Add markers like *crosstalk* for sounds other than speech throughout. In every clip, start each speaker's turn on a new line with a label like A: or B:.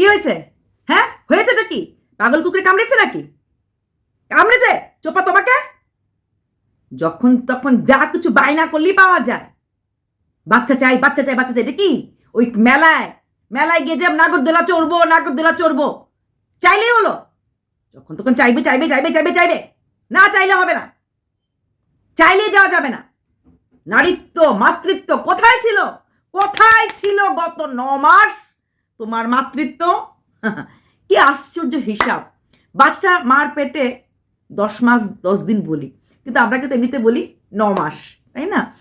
A: কি হয়েছে? হ্যাঁ? হয়েছেটা কি? পাগল কুকুরে কামড়েছে নাকি? কামড়েছে? চোপা তোমাকে? যখন তখন যা কিছু বায়না করলেই পাওয়া যায়। বাচ্চা চাই বাচ্চা চাই বাচ্চা চাই। এটা কি? ওই মেলায় মেলায় গিয়ে যে নাগরদোলা চড়বো নাগরদোলা চড়বো। চাইলেই হলো। যখন তখন চাইবে চাইবে চাইবে চাইবে চাইবে। না চাইলে হবে না। চাইলেই দেওয়া যাবে না। নারীত্ব, মাতৃত্ব কোথায় ছিল? কোথায় ছিল গত ন মাস? তোমার মাতৃত্ব? *laughs* কি আশ্চর্য হিসাব। বাচ্চা মার পেটে দশ মাস, দশ দিন বলি। কিন্তু আমরা কিন্তু এমনিতে বলি ন মাস, তাই না?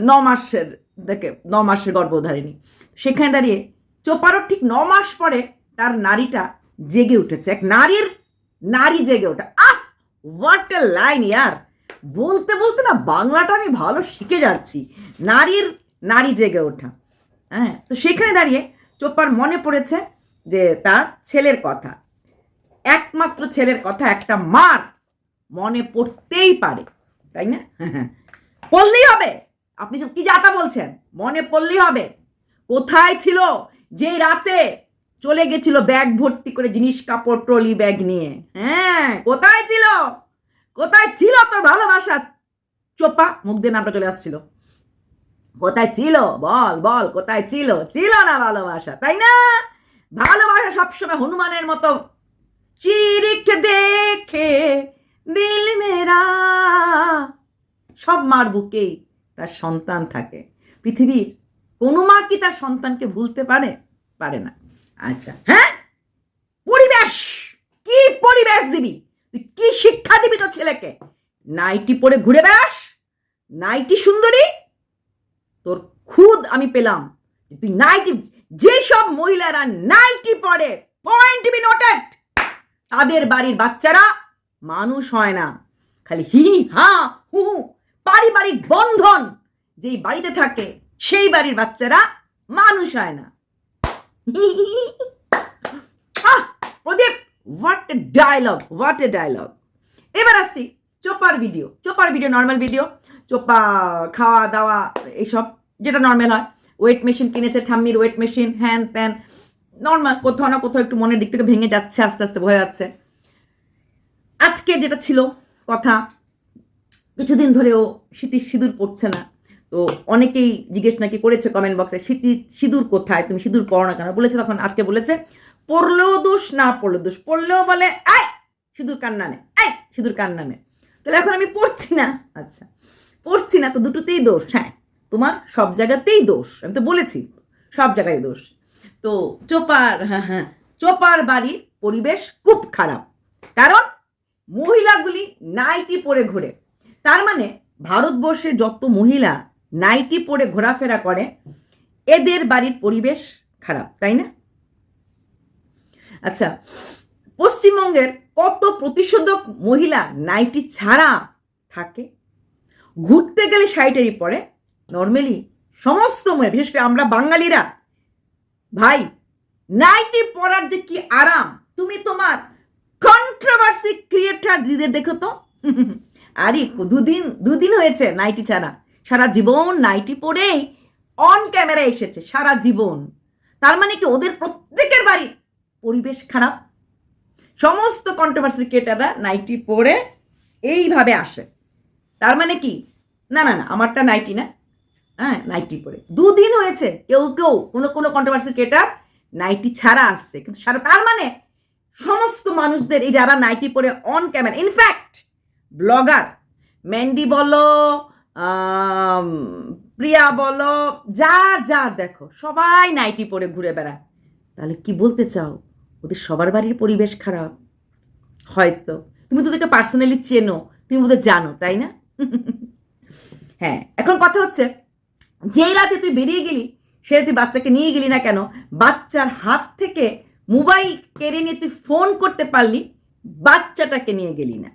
A: ন মাসের দেখে, ন মাসের গর্ভধারিণী। সেখানে দাঁড়িয়ে চোপারও ঠিক ন মাস পরে তার নারীটা জেগে উঠেছে। এক নারীর নারী জেগে ওঠা। আহ! হোয়াট এ লাইন ইয়ার! বলতে বলতে না বাংলাটা আমি ভালো শিখে যাচ্ছি। নারীর নারী জেগে ওঠা। হ্যাঁ তো সেখানে দাঁড়িয়ে চোপার মনে পড়েছে যে তার ছেলের কথা। একমাত্র ছেলের কথা একটা মার মনে পড়তেই পারে, তাই না? *laughs* পড়লেই হবে। আপনি সব কি যাতা বলছেন? মনে পড়লেই হবে। কোথায় ছিল? যে রাতে চলে গেছিল ব্যাগ ভর্তি করে জিনিস কাপড় ট্রলি ব্যাগ নিয়ে। হ্যাঁ কোথায় ছিল? কোথায় ছিল তোর ভালোবাসা? চোপা মুখ দিয়ে নামটা চলে আসছিল। কোথায় ছিল? বল বল, কোথায় ছিল? ছিল না ভালোবাসা, তাই না? ভালোবাসা সবসময় হনুমানের মতো। চিরিক দেখে দিল মেরা। সব মার বুকেই তার সন্তান থাকে। পৃথিবীর কোনো মা কি তার সন্তানকে ভুলতে পারে? পারে না। আচ্ছা হ্যাঁ? পরিবেশ! কি পরিবেশ দিবি? তুই কি শিক্ষা দিবি তোর ছেলেকে? নাইটি পরে ঘুরে বেড়াস? নাইটি সুন্দরী? তোর খুদ আমি পেলাম তুই নাইটি যেসব মহিলারা নাইটি পরে পয়েন্ট বি নোটেড তাদের বাড়ির বাচ্চারা মানুষ হয় না। খালি হি হা, হু পারিবারিক বন্ধন যেই বাড়িতে থাকে, সেই বাড়ির বাচ্চারা মানুষ হয় না। Pradip what a dialogue what a dialogue এবার আসছি চোপার ভিডিও চোপার ভিডিও নর্মাল ভিডিও চোপা, খাওয়া, দাওয়া, এইসব, যেটা নর্মাল হয়। ওয়েট মেশিন কিনেছে ঠাম্মির ওয়েট মেশিন হ্যান ত্যান নর্মাল কোথাও না কোথাও একটু মনের দিক থেকে ভেঙে যাচ্ছে, আস্তে আস্তে বোঝা যাচ্ছে। আজকে যেটা ছিল কথা, কিছুদিন ধরেও শীতির সিঁদুর পড়ছে না। তো অনেকেই জিজ্ঞেস নাকি করেছে কমেন্ট বক্সে শীতি সিঁদুর কোথায়? তুমি সিঁদুর পড়ো না কেন? বলেছে তখন আজকে বলেছে, পড়লেও দোষ, না পড়লেও দোষ। পড়লেও বলে আয় সিঁদুর কার নামে? আয় সিঁদুর কার নামে? তাহলে এখন আমি পড়ছি না। আচ্ছা পড়ছি না তো দুটোতেই দোষ। হ্যাঁ তোমার সব জায়গাতেই দোষ। আমি তো বলেছি, সব জায়গায় দোষ। তো চোপার হ্যাঁ হ্যাঁ চোপার বাড়ির পরিবেশ খুব খারাপ। কারণ মহিলাগুলি নাইটি পরে ঘোরে। তার মানে ভারতবর্ষের যত মহিলা নাইটি পরে ঘোরাফেরা করে, এদের বাড়ির পরিবেশ খারাপ, তাই না? আচ্ছা পশ্চিমবঙ্গের কত প্রতিষেধক মহিলা নাইটি ছাড়া থাকে? ঘুরতে গেলে শাড়িটারি পরে। নর্মালি সমস্ত মহিলা, বিশেষ করে আমরা বাঙালিরা, ভাই, নাইটি পরার যে কি আরাম? তুমি তোমার কন্ট্রোভার্সি ক্রিয়েটার দিদিদের দেখো তো। *laughs* আরে, দুদিন দুদিন হয়েছে নাইটি ছাড়া। সারা জীবন নাইটি পরেই অন ক্যামেরা এসেছে, সারা জীবন। তার মানে কি ওদের প্রত্যেকের বাড়ির পরিবেশ খারাপ? সমস্ত কন্ট্রোভার্সি ক্রিয়েটাররা নাইটি পরে এইভাবে আসে। তার মানে কি? না না না, আমারটা নাইটি না। হ্যাঁ নাইটি পরে। দুদিন হয়েছে, কেউ কেউ, কোনো কোনো কন্ট্রোভার্সি ক্রিয়েটার নাইটি ছাড়া আসছে। কিন্তু সারা তার মানে সমস্ত মানুষদের এই যারা নাইটি পরে on camera in fact blogger Mandy বলো প্রিয়া বলো, যার যার, দেখো, সবাই নাইটি পরে ঘুরে বেড়ায়। তাহলে কি বলতে চাও? ওদের সবার বাড়ির পরিবেশ খারাপ। হয়তো। তুমি তো তোকে পার্সোনালি চেনো। তুমি বোধহয় জানো, তাই না? হ্যাঁ এখন কথা হচ্ছে, যেই রাতে তুই বেরিয়ে গেলি সে তুই বাচ্চাকে নিয়ে গেলি না কেন? বাচ্চার হাত থেকে মোবাইল কেড়ে নিয়ে তুই ফোন করতে পারলি, বাচ্চাটাকে নিয়ে গেলি না।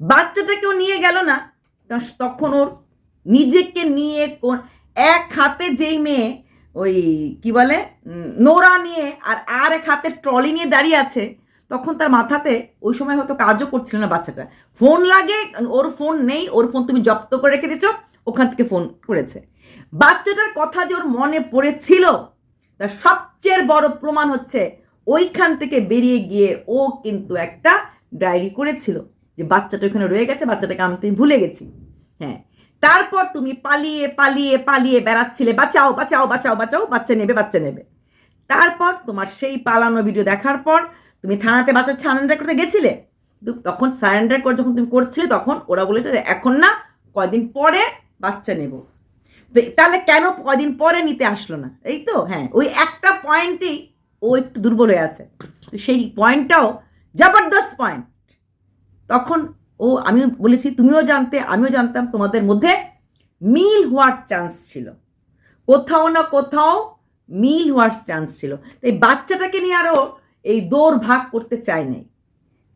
A: বাচ্চাটাকেও নিয়ে গেল না, কারণ তখন ওর নিজেকে নিয়ে কোন এক হাতে যেই মেয়ে ওই কি বলে? নোরা নিয়ে আর আর এক হাতে ট্রলি নিয়ে দাঁড়িয়ে আছে। তখন তার মাথাতে ওই সময় হয়তো কাজও করছিল না বাচ্চাটা। ফোন লাগে, ওর ফোন নেই, ওর ফোন তুমি জব্দ করে রেখে দিয়েছ, ওখান থেকে ফোন করেছে। বাচ্চাটার কথা যে ওর মনে পড়েছিল, তার সবচেয়ে বড় প্রমাণ হচ্ছে ওইখান থেকে বেরিয়ে গিয়ে ও কিন্তু একটা ডায়েরি করেছিল যে বাচ্চাটা ওখানে রয়ে গেছে, বাচ্চাটাকে আমি তুমি ভুলে গেছি। হ্যাঁ তারপর তুমি পালিয়ে পালিয়ে পালিয়ে বেড়াচ্ছিলে। বাঁচাও বাঁচাও বাঁচাও বাঁচাও, বাচ্চা নেবে বাচ্চা নেবে। তারপর তোমার সেই পালানো ভিডিও দেখার পর তুমি থানাতে বাচ্চা সারেন্ডার করতে গেছিলে? তখন সারেন্ডার করে যখন তুমি করছিলে, তখন ওরা বলেছে যে এখন না, কয়দিন পরে বাচ্চা নেব। তাহলে কেন কদিন পরে নিতে আসলো না? এই তো হ্যাঁ ওই একটা পয়েন্টেই ও একটু দুর্বল হয়ে আছে। সেই পয়েন্টটাও জবরদস্ত পয়েন্ট তখন ও আমি বলেছি, তুমিও জানতে, আমিও জানতাম তোমাদের মধ্যে মিল হওয়ার চান্স ছিল। কোথাও না কোথাও মিল হওয়ার চান্স ছিল। তো এই বাচ্চাটাকে নিয়ে আরও এই দৌড় ভাগ করতে চাই নাই।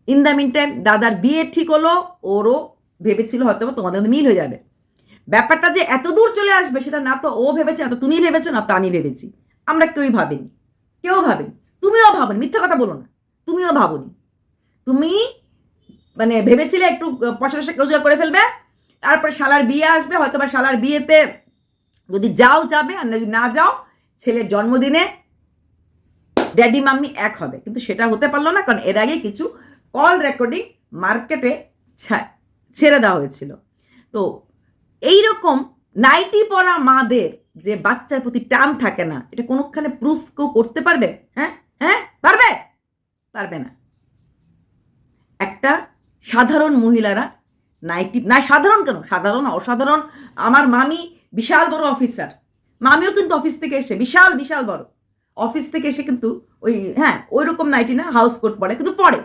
A: ইন দ্য মিন টাইম দাদার বিয়ে ঠিক হলো, ওরও ভেবেছিল হয়তো তোমাদের মধ্যে মিল হয়ে যাবে। ব্যাপারটা যে এত দূর চলে আসবে, সেটা না তো ও ভেবেছে, না তো তুমি ভেবেছো, না তো আমি ভেবেছি। আমরা কেউই ভাবিনি। কেউ ভাবেনি। তুমিও ভাবনি, মিথ্যা কথা বলো না। তুমিও ভাবনি। তুমি মানে ভেবেছিলে একটু পয়সা টয়সা রোজগার করে ফেলবে? তারপরে শালার বিয়ে আসবে হয়তো বা শালার বিয়েতে যদি যাও যাবে, আর যদি না যাও, ছেলের জন্মদিনে ড্যাডি মাম্মি এক হবে। কিন্তু সেটা হতে পারল না, কারণ এর আগে কিছু কল রেকর্ডিং মার্কেটে ছেড়ে দেওয়া হয়েছিল। তো এই রকম নাইটি পরা মাদের যে বাচ্চার প্রতি টান থাকে না, এটা কোনোখানে প্রুফ কেউ করতে পারবে? হ্যাঁ? হ্যাঁ? পারবে? পারবে না। একটা সাধারণ মহিলারা, নাইটি, না সাধারণ কেন? সাধারণ অসাধারণ। আমার মামি বিশাল বড় অফিসার। মামিও কিন্তু অফিস থেকে এসে বিশাল বিশাল বড়। অফিস থেকে এসে কিন্তু ওই হ্যাঁ ওই রকম নাইটি না, হাউস কোট পরে, কিন্তু পরে।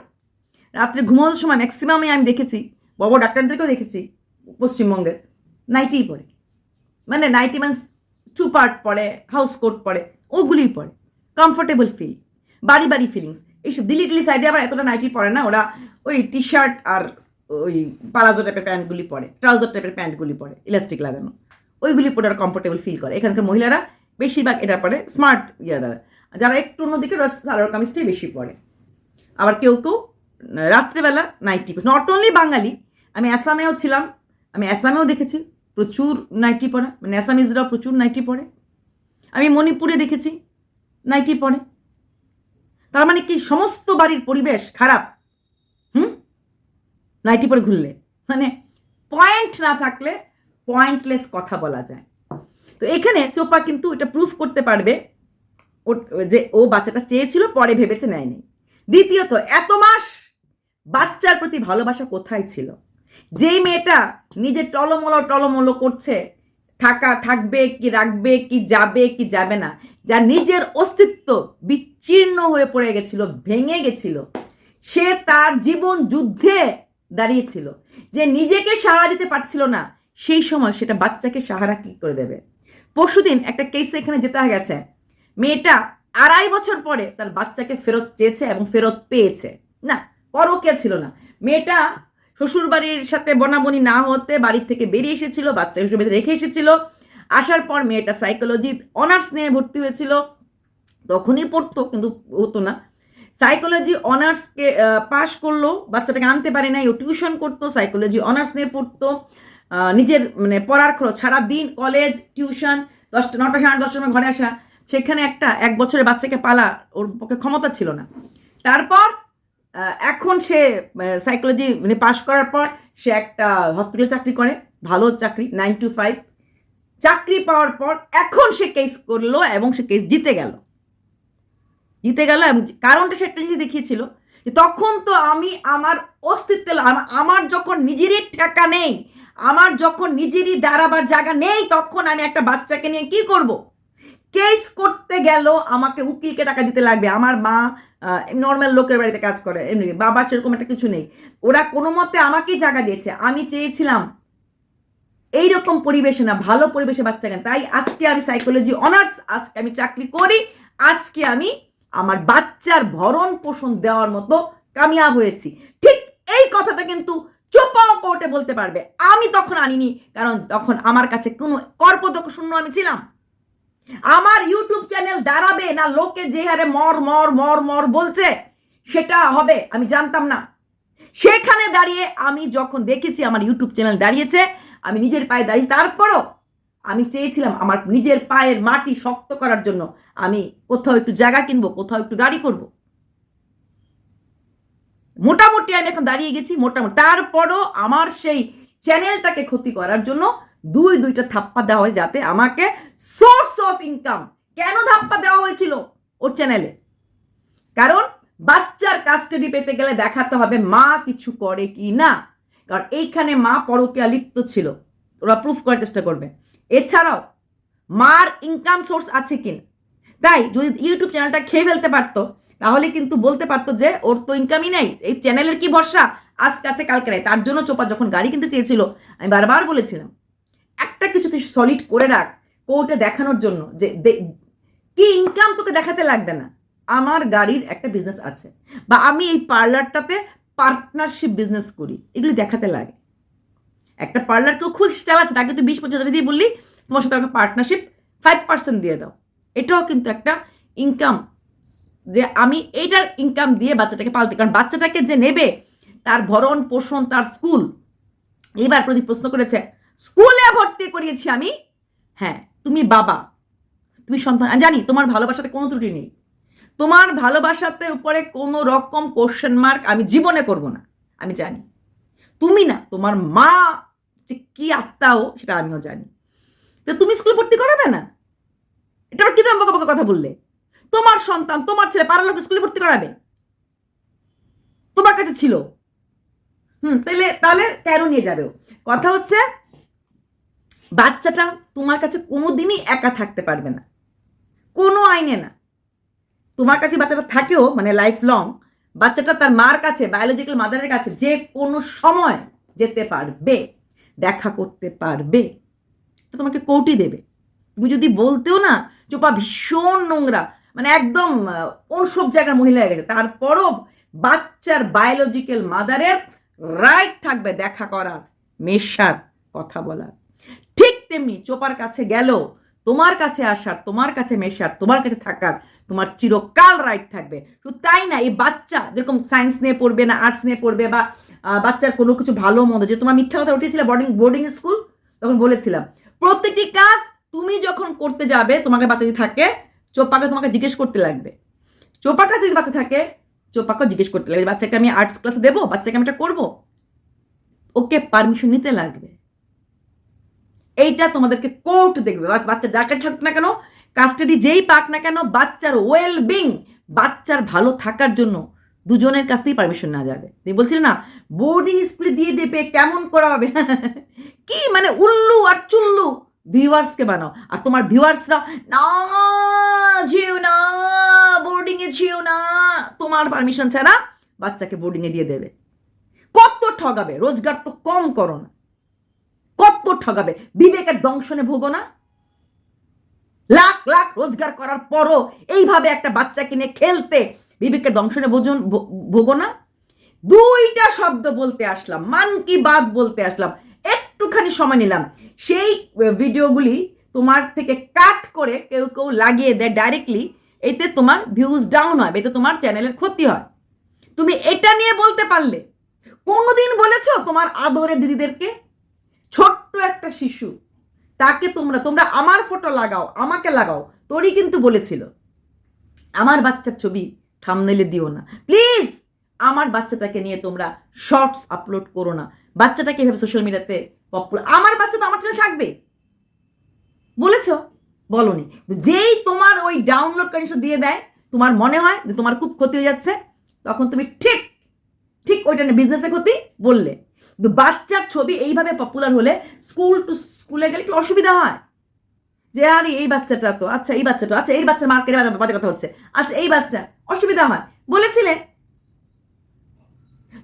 A: রাত্রে ঘুমানোর সময় ম্যাক্সিমামে আমি দেখেছি, বড় ডাক্তারদেরকেও দেখেছি পশ্চিমবঙ্গের, নাইটিই পরে। মানে নাইটি মানস টু পার্ট পরে, হাউস কোট পরে, ওগুলিই পরে। কমফোর্টেবল ফিল বাড়ি বাড়ি ফিলিংস এইসব দিল্লি টিলি সাইডে আবার এতটা নাইটি পরে না, ওরা ওই টি শার্ট আর ওই পালাজো টাইপের প্যান্টগুলি পরে ট্রাউজার টাইপের প্যান্টগুলি পরে ইলাস্টিক লাগানো। ওইগুলি পরে ওরা কমফোর্টেবল ফিল করে। এখানকার মহিলারা বেশিরভাগ এটা পরে স্মার্ট ইয়ারা যারা একটু অন্যদিকে সালোয়ার কামিজটাই বেশি পরে। আবার কেউ কেউ, রাত্রেবেলা নাইটি নট অনলি বাঙালি, আমি অ্যাসামেও ছিলাম, আমি অ্যাসামেও দেখেছি, প্রচুর নাইটি পরা। মানে অ্যাসামিজরাও প্রচুর নাইটি পরে। আমি মণিপুরে দেখেছি নাইটি পরে। তার মানে কি সমস্ত বাড়ির পরিবেশ খারাপ? হুম? নাইটি পরে ঘুরলে। মানে পয়েন্ট না থাকলে পয়েন্টলেস কথা বলা যায়। তো এখানে চোপা কিন্তু এটা প্রুফ করতে পারবে ও- যে ও বাচ্চাটা চেয়েছিল, পরে ভেবেছে নেয়নি। দ্বিতীয়ত, এত মাস বাচ্চার প্রতি ভালোবাসা কোথায় ছিল? যেই মেয়েটা নিজে টলমলো টলমলো করছে থাকা, থাকবে কি রাখবে, কি যাবে কি যাবে না যার নিজের অস্তিত্ব বিচ্ছিন্ন হয়ে পড়ে গেছিল, ভেঙে গেছিল, সে তার জীবন যুদ্ধে দাঁড়িয়েছিল। যে নিজেকে সাহারা দিতে পারছিল না, সেই সময় সেটা বাচ্চাকে সাহারা কি করে দেবে? পরশুদিন একটা কেসে এখানে যেতে গেছে। মেয়েটা আড়াই বছর পরে তার বাচ্চাকে ফেরত চেয়েছে এবং ফেরত পেয়েছে। না পরকে ছিল না। মেয়েটা শ্বশুরবাড়ির সাথে বনাবনি না হতে বাড়ির থেকে বেরিয়ে এসেছিল, বাচ্চা শ্বশুরবাড়িতে রেখে এসেছিল। আসার পর মেয়েটা সাইকোলজি অনার্স নিয়ে ভর্তি হয়েছিল। তখনই পড়তো, কিন্তু হতো না। সাইকোলজি অনার্সকে পাশ করল, বাচ্চাটাকে আনতে পারে নাই, ও টিউশন করতো সাইকোলজি অনার্স নিয়ে পড়তো। নিজের মানে পড়ার খরচ, সারাদিন কলেজ টিউশন দশটা, নটা সাড়ে দশটার সময় ঘরে আসা, সেখানে একটা, এক বছরের বাচ্চাকে পালা, ওর পক্ষে ক্ষমতা ছিল না। তারপর এখন সে সাইকোলজি মানে পাশ করার পর সে একটা হসপিটাল চাকরি করে, ভালো চাকরি নাইন টু ফাইভ চাকরি পাওয়ার পর এখন সে কেস করল এবং সে কেস জিতে গেল। জিতে গেল এবং কারণটা সে একটা জিনিস দেখিয়েছিল যে তখন তো আমি আমার অস্তিত্ব আমার যখন নিজেরই ঠেকা নেই, আমার যখন নিজেরই দাঁড়াবার জায়গা নেই, তখন আমি একটা বাচ্চাকে নিয়ে কি করব? কেস করতে গেল আমাকে উকিলকে টাকা দিতে লাগবে। আমার মা নর্মাল লোকের বাড়িতে কাজ করে, এমনি, বাবা সেরকম একটা কিছু নেই। ওরা কোনো মতে আমাকেই জায়গা দিয়েছে। আমি চেয়েছিলাম, এইরকম পরিবেশে না, ভালো পরিবেশে বাচ্চা কেন? তাই আজকে আমি সাইকোলজি অনার্স আজকে আমি চাকরি করি, আজকে আমি আমার বাচ্চার ভরণ পোষণ দেওয়ার মতো কামিয়াব হয়েছি। ঠিক এই কথাটা কিন্তু চোপাও কোর্টে বলতে পারবে। আমি তখন আনিনি, কারণ তখন আমার কাছে কোনো কর্পদক শূন্য আমি ছিলাম। আমার ইউটিউব চ্যানেল দাঁড়াবে না, লোকে যে হারে মর মর মর মর বলছে, সেটা হবে, আমি জানতাম না। সেখানে দাঁড়িয়ে আমি যখন দেখেছি আমার ইউটিউব চ্যানেল দাঁড়িয়েছে, আমি নিজের পায়ে দাঁড়িয়ে তারপরও আমি চেয়েছিলাম আমার নিজের পায়ের মাটি শক্ত করার জন্য আমি কোথাও একটু জায়গা কিনবো, কোথাও একটু গাড়ি করব। মোটামুটি আমি এখন দাঁড়িয়ে গেছি, মোটামুটি। তারপরও আমার সেই চ্যানেলটাকে ক্ষতি করার জন্য দুই দুইটা থাপ্পা দেওয়া হয় যাতে আমাকে সোর্স অফ ইনকাম কেন ধাপ্পা দেওয়া হয়েছিল ওর চ্যানেলে কারণ বাচ্চার কাস্টাডি পেতে গেলে দেখাতে হবে মা কিছু করে কি না কারণ এইখানে মা পরকীয়া লিপ্ত ছিল। ওরা প্রুফ করার চেষ্টা করবে। এছাড়াও, মার ইনকাম সোর্স আছে কিনা? তাই যদি ইউটিউব চ্যানেলটা খেয়ে ফেলতে পারতো, তাহলে কিন্তু বলতে পারতো যে ওর তো ইনকামই নেই। এই চ্যানেলের কি ভরসা? আজকে আছে কালকে নাই। তার জন্য চোপা যখন গাড়ি কিনতে চেয়েছিল, আমি বারবার বলেছিলাম একটা কিছু তুই সলিড করে রাখ কোর্টে দেখানোর জন্য যে কি ইনকাম তোকে দেখাতে লাগবে না। আমার গাড়ির একটা বিজনেস আছে বা আমি এই পার্লারটাতে পার্টনারশিপ বিজনেস করি, এগুলি দেখাতে লাগে। একটা পার্লার কেউ খুব চালাচ্ছে, তাকে তুই বিশ পঁচিশ হাজার দিয়ে বললি, তোমার সাথে আমাকে পার্টনারশিপ ফাইভ পার্সেন্ট দিয়ে দাও। এটাও কিন্তু একটা ইনকাম যে আমি এইটার ইনকাম দিয়ে বাচ্চাটাকে পালতে, কারণ বাচ্চাটাকে যে নেবে, তার ভরণ পোষণ তার স্কুল এবার প্রদীপ প্রশ্ন করেছে স্কুলে ভর্তি করিয়েছি আমি। হ্যাঁ তুমি বাবা। তুমি সন্তান। জানি তোমার ভালোবাসাতে কোনো ত্রুটি নেই। তোমার ভালোবাসাতে উপরে কোনো রকম কোশ্চেন মার্ক আমি জীবনে করব না। আমি জানি। তুমি না, তোমার মা যে কি আত্মাও সেটা আমিও জানি। তো তুমি স্কুল ভর্তি করাবে না? এটা আবার কি ধরনের বকা বকা কথা বললে? তোমার সন্তান, তোমার ছেলে পাড়ার লোক স্কুলে ভর্তি করাবে? তোমার কাছে ছিল। হুম, তাহলে তাহলে কেন নিয়ে যাবে কথা হচ্ছে বাচ্চাটা তোমার কাছে কোনোদিনই একা থাকতে পারবে না। কোনো আইনে না। তোমার কাছে বাচ্চাটা থাকেও মানে লাইফ লং বাচ্চাটা তার মার কাছে বায়োলজিক্যাল মাদারের কাছে যে কোনো সময় যেতে পারবে, দেখা করতে পারবে। তোমাকে কোটি দেবে। তুমি যদি বলতেও না, চোপা ভীষণ নোংরা মানে একদম সব জায়গার মহিলা হয়ে গেছে, তারপরও বাচ্চার বায়োলজিক্যাল মাদারের রাইট থাকবে দেখা করার, মেশার, কথা বলার। ঠিক তেমনি চোপার কাছে গেল তোমার কাছে আসার, তোমার কাছে মেশার, তোমার কাছে থাকার তোমার চিরকাল রাইট থাকবে। শুধু তাই না, এই বাচ্চা যেরকম সায়েন্স নিয়ে পড়বে না আর্টস নিয়ে পড়বে বা বাচ্চার কোনো কিছু ভালো মন্দ, যে তোমার মিথ্যা কথা উঠেছিল বোর্ডিং বোর্ডিং স্কুল তখন বলেছিলাম প্রত্যেকটি কাজ তুমি যখন করতে যাবে, তোমাকে বাচ্চা যদি থাকে, চোপাকে তোমাকে জিজ্ঞেস করতে লাগবে। চোপার কাছে যদি বাচ্চা থাকে চোপাকে জিজ্ঞেস করতে লাগবে বাচ্চাকে আমি আর্টস ক্লাসে দেবো? বাচ্চাকে আমি এটা করব? ওকে পারমিশন নিতে লাগবে। এইটা তোমাদেরকে কোর্ট দেখবে। বাচ্চা যার কাছে থাকুক না কেন কাস্টাডি যেই পাক না কেন, বাচ্চার ওয়েল বিং বাচ্চার ভালো থাকার জন্য দুজনের কাছ থেকেই পারমিশন না যাবে। তুমি বলছিলে না বোর্ডিং স্কুলে দিয়ে দেবে, কেমন করা হবে? *laughs* কি মানে উল্লু আর চুল্লু? ভিউয়ার্সকে বানাও। আর তোমার ভিউয়ার্সরা না, যেও না বোর্ডিংয়ে যেও না। তোমার পারমিশন ছাড়া বাচ্চাকে বোর্ডিংয়ে দিয়ে দেবে। কত ঠগাবে? রোজগার তো কম করো না। কত ঠগাবে। বিবেকের দংশনে ভোগো না। লাখ লাখ রোজগার করার পরও এইভাবে একটা বাচ্চা কিনে খেলতে বিবেকের দংশনে ভোজন ভোগো না। দুইটা শব্দ বলতে আসলাম, মান কি বাদ বলতে আসলাম। একটুখানি সময় নিলাম। সেই ভিডিওগুলি তোমার থেকে কাট করে কেউ কেউ লাগিয়ে দেয় ডাইরেক্টলি এতে তোমার ভিউজ ডাউন হয়, এতে তোমার চ্যানেলের ক্ষতি হয়। তুমি এটা নিয়ে বলতে পারলে। কোনোদিন বলেছ তোমার আদরের দিদিদেরকে? ছোট্ট একটা শিশু, তাকে তোমরা তোমরা আমার ফটো লাগাও, আমাকে লাগাও, তোরই কিন্তু বলেছিল। আমার বাচ্চার ছবি থামনেলে দিও না। প্লিজ, আমার বাচ্চাটাকে নিয়ে তোমরা শর্টস আপলোড করো না। বাচ্চাটাকে এভাবে সোশ্যাল মিডিয়াতে পপুলার আমার বাচ্চা তো আমার চ্যানেল থাকবে। বলেছ? বলনি। যেই তোমার ওই ডাউনলোড কন্ডিশন দিয়ে দেয়, তোমার মনে হয় যে তোমার খুব ক্ষতি হয়ে যাচ্ছে, তখন তুমি ঠিক ঠিক ওইটা নিয়ে বিজনেসের ক্ষতি বললে। বাচ্চার ছবি এইভাবে পপুলার হলে স্কুল টু স্কুলে গেলে একটু অসুবিধা হয়। যে আরে এই বাচ্চাটা তো আচ্ছা এই বাচ্চাটা আচ্ছা এই বাচ্চা মার্কেটে বাজে কথা হচ্ছে। আচ্ছা এই বাচ্চা, অসুবিধা হয়। বলেছিলে,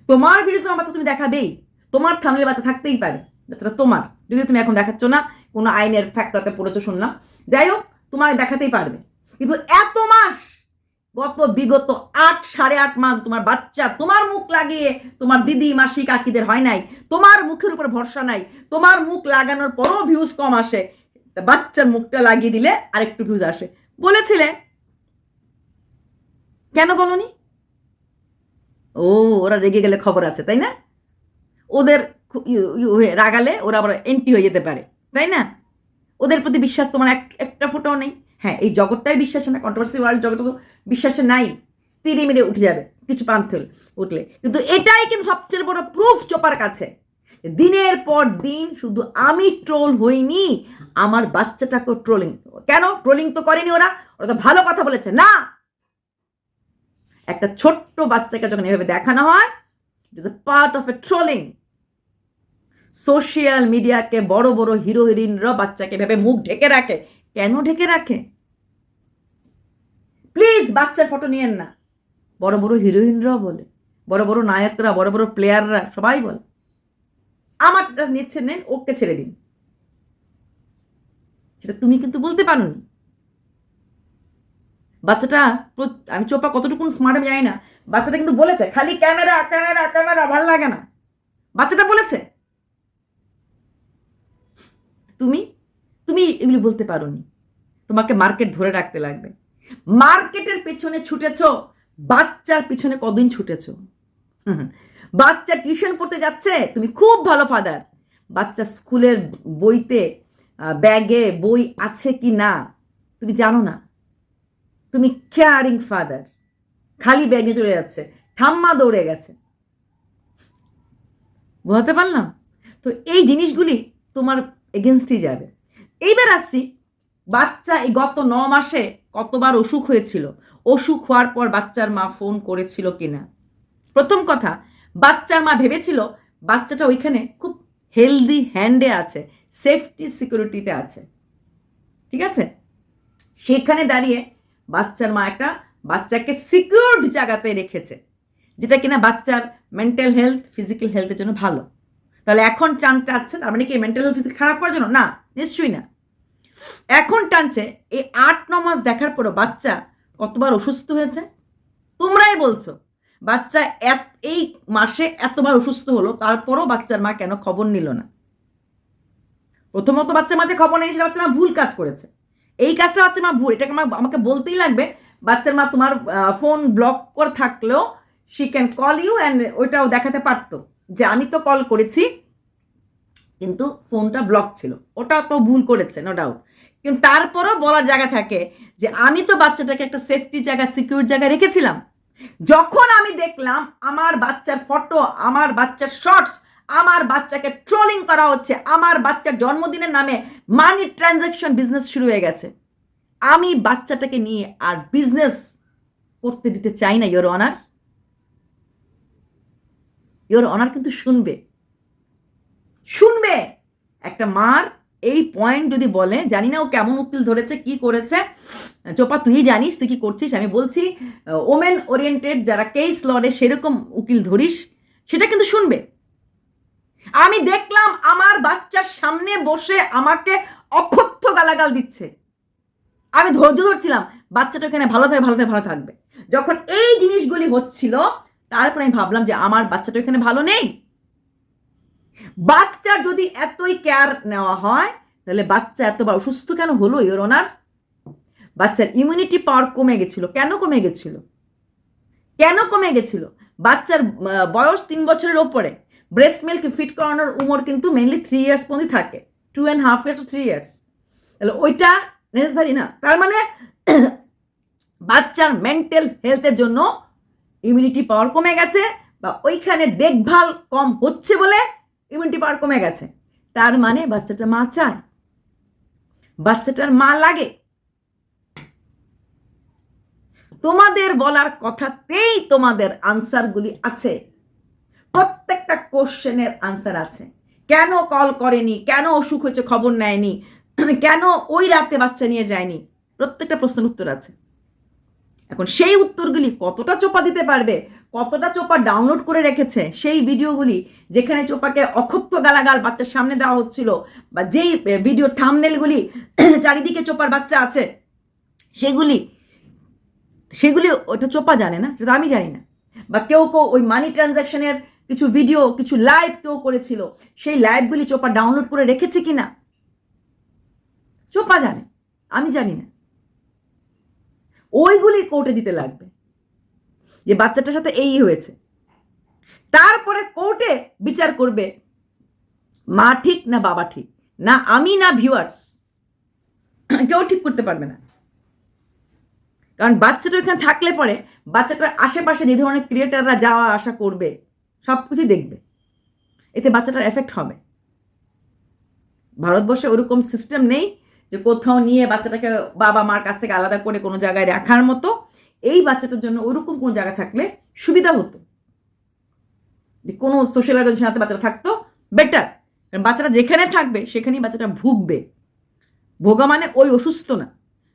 A: তোমার ভিডিও তোমার বাচ্চা তুমি দেখাবেই। তোমার থামলে বাচ্চা থাকতেই পারে। বাচ্চাটা তোমার। যদি তুমি এখন দেখাচ্ছ না, কোনো আইনের ফ্যাক্টরতে পড়েছো শুনলাম। যাই হোক, তোমার দেখাতেই পারবে। কিন্তু এত মাস গত বিগত আট, সাড়ে আট মাস তোমার বাচ্চা, তোমার মুখ লাগিয়ে তোমার দিদি, মাসি, কাকিদের হয় নাই। তোমার মুখের উপর ভরসা নাই। তোমার মুখ লাগানোর পরও ভিউজ কম আসে। বাচ্চার মুখটা লাগিয়ে দিলে আরেকটু ভিউজ আসে। বলেছিলে? কেন বলনি? ও, ওরা রেগে গেলে খবর আছে, তাই না? ওদের রাগালে ওরা আবার এন্ট্রি হয়ে যেতে পারে, তাই না? ওদের প্রতি বিশ্বাস তোমার এক একটা ফোটাও নেই। হ্যাঁ এই জগৎটাই বিশ্বাস না কন্ট্রোভার্সি ওয়ার্ল্ড জগৎটা তো বিশ্বাস নাই, তিরি মিরে উঠে যাবে, কিছু পান্থ উঠলে। কিন্তু এটাই কিন্তু সবচেয়ে বড় প্রুফ চোপার কাছে। দিনের পর দিন শুধু আমি ট্রোল হইনি, আমার বাচ্চাটাকেও ট্রোলিং কেন? ট্রোলিং তো করেনি ওরা ওরা তো ভালো কথা বলেছে। না! একটা ছোট্ট বাচ্চাকে যখন এভাবে দেখানো হয় it is a part of a trolling social মিডিয়াকে বড় বড় হিরো হিরোইনরা বাচ্চাকে ভেবে মুখ ঢেকে রাখে। কেন ঢেকে রাখে? প্লিজ বাচ্চার ফটো নিয়েন না। বড় বড় হিরোইনরাও বলে, বড় বড় নায়করা, বড় বড় প্লেয়াররা সবাই বলে। আমারটা নিচ্ছে, নেন, ওকে ছেড়ে দিন। সেটা তুমি কিন্তু বলতে পারো নি বাচ্চাটা আমি চোপা কতটুকু স্মার্ট আমি জানি না। বাচ্চাটা কিন্তু বলেছে, খালি ক্যামেরা ক্যামেরা ক্যামেরা, ভালো লাগে না। বাচ্চাটা বলেছে। তুমি তুমি এগুলি বলতে পারোনি। তোমাকে মার্কেট ধরে রাখতে লাগবে। মার্কেটের পেছনে ছুটেছ, বাচ্চার পিছনে কদিন ছুটেছ? বাচ্চা টিউশন পড়তে যাচ্ছে, তুমি খুব ভালো ফাদার। বাচ্চা স্কুলের বইতে ব্যাগে বই আছে কি না, তুমি জানো না। তুমি কেয়ারিং ফাদার খালি ব্যাগে চলে যাচ্ছে, ঠাম্মা দৌড়ে গেছে। বোঝাতে পারলাম? তো এই জিনিসগুলি তোমার এগেনস্টই যাবে। এইবার আসছি, বাচ্চা এই গত ন মাসে কতবার অসুখ হয়েছিল, অসুখ হওয়ার পর বাচ্চার মা ফোন করেছিল কিনা? প্রথম কথা, বাচ্চার মা ভেবেছিল বাচ্চাটা ওইখানে খুব হেলদি হ্যান্ডে আছে, সেফটি সিকিউরিটিতে আছে। ঠিক আছে? সেখানে দাঁড়িয়ে বাচ্চার মা একটা বাচ্চাকে সিকিউরড জায়গাতে রেখেছে, যেটা কিনা বাচ্চার মেন্টাল হেলথ, ফিজিক্যাল হেলথের জন্য ভালো। তাহলে এখন চান চাচ্ছে, তার মানে কি মেন্টাল হেলথ, ফিজিক্যাল খারাপ করার জন্য? না, নিশ্চয়ই না। এখন টানছে, এই আট, ন মাস দেখার পরও বাচ্চা কতবার অসুস্থ হয়েছে? তোমরাই বলছো, বাচ্চা এত, এই মাসে এতবার অসুস্থ হলো, তারপরও বাচ্চার মা কেন খবর নিল না? প্রথমত বাচ্চা মাঝে খবর নেই সেটা বাচ্চা মা ভুল কাজ করেছে। এই কাজটা বাচ্চা মা ভুল, এটাকে আমার আমাকে বলতেই লাগবে, বাচ্চার মা তোমার ফোন ব্লক করে থাকলেও she can call you and ওইটাও দেখাতে পারতো যে আমি তো কল করেছি, কিন্তু ফোনটা ব্লক ছিল। ওটা তো ভুল করেছে নো ডাউট কিন্তু তারপরও বলার জায়গা থাকে যে আমি তো বাচ্চাটাকে একটা সেফটি জায়গা সিকিউর জায়গায় রেখেছিলাম। যখন আমি দেখলাম আমার বাচ্চার ফটো আমার বাচ্চার শর্টস আমার বাচ্চাকে ট্রোলিং করা হচ্ছে, আমার বাচ্চার জন্মদিনের নামে মানি ট্রানজ্যাকশন বিজনেস শুরু হয়ে গেছে। আমি বাচ্চাটাকে নিয়ে আর বিজনেস করতে দিতে চাই না ইয়োর অনার ইয়োর অনার কিন্তু শুনবে। শুনবে একটা মার এই পয়েন্ট যদি বলে, জানি না ও কেমন উকিল ধরেছে, কি করেছে। চোপা, তুই জানিস, তুই কি করছিস? আমি বলছি ওমেন ওরিয়েন্টেড যারা কেস লড়ে সেরকম উকিল ধরিস, সেটা কিন্তু শুনবে। আমি দেখলাম আমার বাচ্চার সামনে বসে আমাকে অকথ্য গালাগাল দিচ্ছে। আমি ধৈর্য ধরছিলাম, বাচ্চাটা এখানে ভালো থাকে ভালো থাকে, ভালো থাকবে। যখন এই জিনিসগুলি হচ্ছিল, তারপর আমি ভাবলাম যে আমার বাচ্চাটা এখানে ভালো নেই। বাচ্চার যদি এতই কেয়ার নেওয়া হয়, তাহলে বাচ্চা এতবার অসুস্থ কেন হলো ইওর ওনার বাচ্চার ইমিউনিটি পাওয়ার কমে গেছিল। কেন কমে গেছিল? কেন কমে গেছিল? বাচ্চার বয়স তিন বছরের ওপরে। ব্রেস্ট মিল্ক ফিট করানোর উমর কিন্তু মেনলি থ্রি ইয়ার্স পর্যন্ত থাকে। Two and half years three years তাহলে ওইটা নেসেসারি না। তার মানে *clears throat* বাচ্চার মেন্টাল হেলথের জন্য ইমিউনিটি পাওয়ার কমে গেছে বা ওইখানে দেখভাল কম হচ্ছে বলে ইমিউনিটি পাওয়ার কমে গেছে। তার মানে বাচ্চাটা মা চায়। বাচ্চাটার মা লাগে। তোমাদের বলার কথাতেই তোমাদের আনসারগুলি আছে। প্রত্যেকটা কোশ্চেনের আনসার আছে। কেন কল করেনি? কেন অসুখ হয়েছে খবর নেয়নি? কেন ওই রাতে বাচ্চা নিয়ে যায়নি? প্রত্যেকটা প্রশ্নের উত্তর আছে। এখন সেই উত্তরগুলি কতটা চোপা দিতে পারবে, কতটা চোপা ডাউনলোড করে রেখেছে, সেই ভিডিওগুলি যেখানে চোপাকে অক্ষত্য গালাগাল বাচ্চার সামনে দেওয়া হচ্ছিল বা যেই ভিডিও থামনেলগুলি *clears throat* চারিদিকে চোপার বাচ্চা আছে, সেগুলি সেগুলি ওটা চোপা জানে না, সেটা আমি জানি না। বা কেউ কেউ ওই মানি ট্রানজ্যাকশনের কিছু ভিডিও কিছু লাইভ কেউ করেছিল, সেই লাইভগুলি চোপা ডাউনলোড করে রেখেছে কি না চোপা জানে, আমি জানি না। ওইগুলি কোর্টে দিতে লাগবে। যে বাচ্চাটার সাথে এই হয়েছে। তারপরে কোর্টে বিচার করবে, মা ঠিক না বাবা ঠিক? না আমি না ভিউয়ার্স কেউ ঠিক করতে পারবে না। কারণ বাচ্চাটা ওখানে থাকলে পরে বাচ্চাটার আশেপাশে যে ধরনের ক্রিয়েটাররা যাওয়া আসা করবে, সব কিছুই দেখবে। এতে বাচ্চাটার এফেক্ট হবে। ভারতবর্ষে ওরকম সিস্টেম নেই। যে কোথাও নিয়ে বাচ্চাটাকে বাবা মার কাছ থেকে আলাদা করে কোনো জায়গায় রাখার মতো এই বাচ্চাটার জন্য ওরকম কোনো জায়গা থাকলে সুবিধা হতো। যে কোনো সোশ্যাল অর্গানাইজেশন হাতে বাচ্চাটা থাকতো বেটার কারণ বাচ্চাটা যেখানে থাকবে, সেখানেই বাচ্চাটা ভুগবে। ভোগা মানে ওই অসুস্থ না।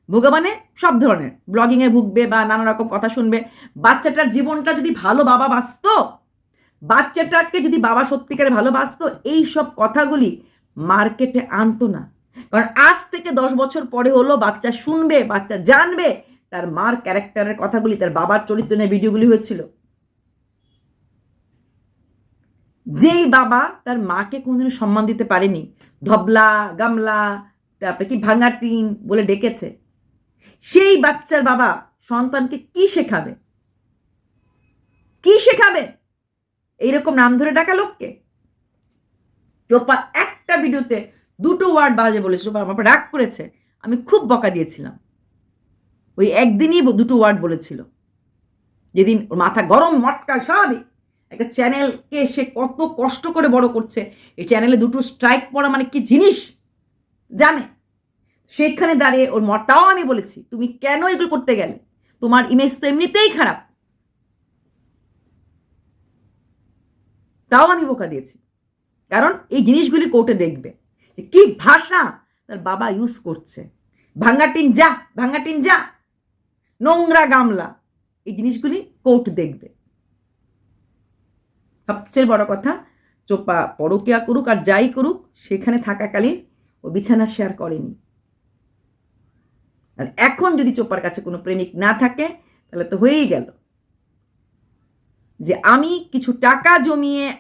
A: ভোগা মানে সব ধরনের। ব্লগিংয়ে ভুগবে বা নানা রকম কথা শুনবে। বাচ্চাটার জীবনটা যদি ভালো বাবা বাঁচত, বাচ্চাটাকে যদি বাবা সত্যিকারে ভালোবাসতো, এই সব কথাগুলি মার্কেটে আনতো না। কারণ আজ থেকে দশ বছর পরে হলো বাচ্চা শুনবে, বাচ্চা জানবে তার মার ক্যারেক্টারের কথাগুলি, তার বাবার চরিত্র নিয়ে ভিডিওগুলি হয়েছিল। যেই বাবা তার মাকে কোনোদিন সম্মান দিতে পারেনি। ধবলা, গামলা, তারপরে কি ভাঙা টিন বলে ডেকেছে। সেই বাচ্চার বাবা সন্তানকে কি শেখাবে? কি শেখাবে? এইরকম নাম ধরে ডাকা লোককে? চোপা একটা ভিডিওতে দুটো ওয়ার্ড বাজে বলেছে চোপা আমার রাগ করেছে। আমি খুব বকা দিয়েছিলাম। ওই একদিনই দুটো ওয়ার্ড বলেছিল। যেদিন ওর মাথা গরম, মটকা, স্বাভাবিক। একটা চ্যানেলকে সে কত কষ্ট করে বড় করছে। এই চ্যানেলে দুটো স্ট্রাইক পড়া মানে কি জিনিস? জানে? সেখানে দাঁড়িয়ে ওর মত তাও আমি বলেছি, তুমি কেন এগুলো করতে গেলে? তোমার ইমেজ তো এমনিতেই খারাপ। তাও আমি বোকা দিয়েছি। কারণ এই জিনিসগুলি কোর্টে দেখবে। যে কি ভাষা? তার বাবা ইউজ করছে। ভাঙ্গাটিন যা ভাঙ্গাটিন যা। নোংরা গামলা। এই জিনিসগুলি কোর্ট দেখবে। সবচেয়ে বড় কথা, চোপা পরকিয়া করুক আর যাই করুক, সেখানে থাকাকালীন ও বিছানা শেয়ার করেনি। আর এখন যদি চোপার কাছে কোনো প্রেমিক না থাকে, তাহলে তো হয়েই গেল। যে আমি কিছু টাকা জমিয়ে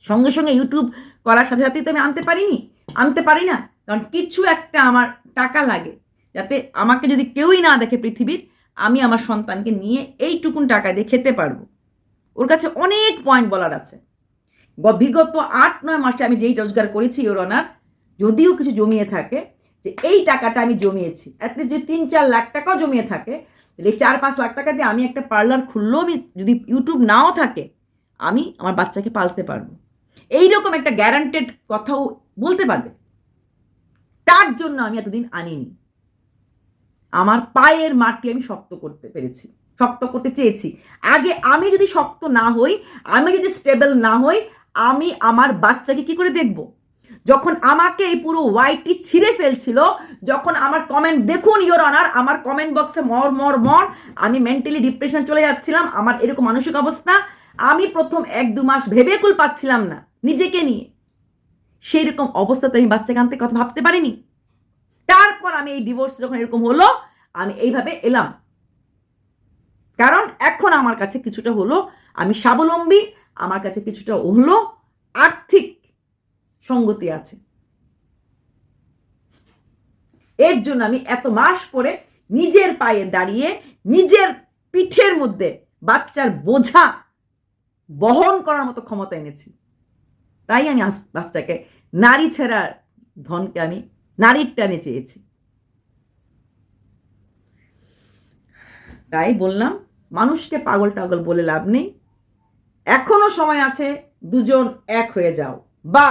A: সঙ্গে সঙ্গে ইউটিউব করার সাথে সাথেই তো আমি আনতে পারিনি। আনতে পারি না, কারণ কিছু একটা আমার টাকা লাগে। যাতে আমাকে যদি কেউই না দেখে পৃথিবীর, আমি আমার সন্তানকে নিয়ে এইটুকুন টাকা দিয়ে খেতে পারব। ওর কাছে অনেক পয়েন্ট বলার আছে। বিগত আট, নয় মাসে আমি যেই রোজগার করেছি ওর অনার যদিও কিছু জমিয়ে থাকে, যে এই টাকাটা আমি জমিয়েছি অ্যাটলিস্ট যদি তিন, চার লাখ টাকাও জমিয়ে থাকে এই চার, পাঁচ লাখ টাকা দিয়ে আমি একটা পার্লার খুললেও আমি যদি ইউটিউব নাও থাকে, আমি আমার বাচ্চাকে পালতে পারব। এইরকম একটা গ্যারান্টেড কথাও বলতে পারবে। তার জন্য আমি এতদিন আনিনি। আমার পায়ের মাটি আমি শক্ত করতে পেরেছি, শক্ত করতে চেয়েছি। আগে আমি যদি শক্ত না হই, আমি যদি স্টেবল না হই, আমি আমার বাচ্চাকে কি করে দেখব? যখন আমাকে এই পুরো ওয়াইটি ছিঁড়ে ফেলছিল, যখন আমার কমেন্ট দেখুন ইওর অনার আমার কমেন্ট বক্সে মর মর মর, আমি মেন্টালি ডিপ্রেশন চলে যাচ্ছিলাম, আমার এরকম মানসিক অবস্থা, আমি প্রথম এক দু মাস ভেবে কুল পাচ্ছিলাম না। নিজেকে নিয়ে। সেই রকম অবস্থাতে আমি বাচ্চাকে আনতে কথা ভাবতে পারিনি। তারপর আমি এই ডিভোর্স যখন এরকম হলো, আমি এইভাবে এলাম। কারণ এখন আমার কাছে কিছুটা হলো, আমি স্বাবলম্বী, আমার কাছে কিছুটা হলো আর্থিক সঙ্গতি আছে। এর জন্য আমি এত মাস পরে নিজের পায়ে দাঁড়িয়ে, নিজের পিঠের মধ্যে বাচ্চার বোঝা বহন করার মতো ক্ষমতা এনেছি। তাই আমি বাচ্চাকে নারী ছেঁড়ার ধনকে আমি নারীর টানে চেয়েছি। তাই বললাম, মানুষকে পাগল টাগল বলে লাভ নেই। এখনও সময় আছে, দুজন এক হয়ে যাও। বা